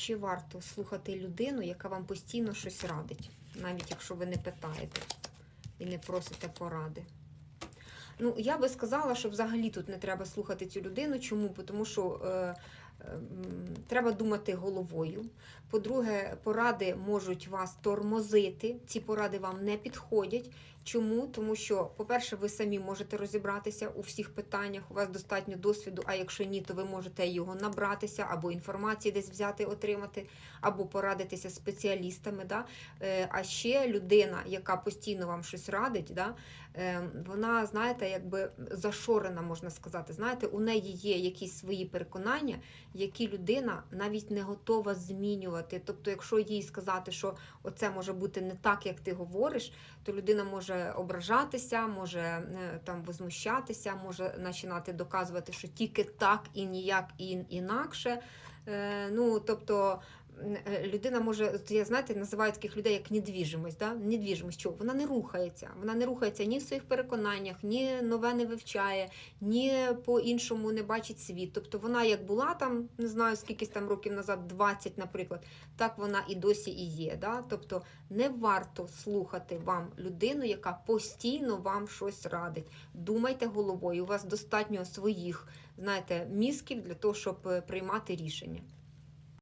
чи варто слухати людину, яка вам постійно щось радить, навіть якщо ви не питаєте і не просите поради? Ну, я би сказала, що взагалі тут не треба слухати цю людину. Чому? Тому що е, треба думати головою. По-друге, поради можуть вас тормозити. Ці поради вам не підходять. Чому? Тому що, по-перше, ви самі можете розібратися у всіх питаннях, у вас достатньо досвіду, а якщо ні, то ви можете його набратися, або інформації десь взяти, отримати, або порадитися з спеціалістами. Да? Е, А ще людина, яка постійно вам щось радить, да? е, вона, знаєте, якби зашорена, можна сказати. Знаєте, у неї є якісь свої переконання, які людина навіть не готова змінювати. Тобто, якщо їй сказати, що оце може бути не так, як ти говориш, то людина може ображатися, може е, там возмущатися, може починати доказувати, що тільки так і ніяк і інакше. Е, Ну, тобто людина може, я знаєте, називаю таких людей як недвіжимость. Да? Недвіжимость, що вона не рухається. Вона не рухається ні в своїх переконаннях, ні нове не вивчає, ні по-іншому не бачить світ. Тобто вона як була там, не знаю, скільки там років назад, 20, наприклад, так вона і досі і є. Да? Тобто не варто слухати вам людину, яка постійно вам щось радить. Думайте головою, у вас достатньо своїх, знаєте, мізків для того, щоб е, приймати рішення.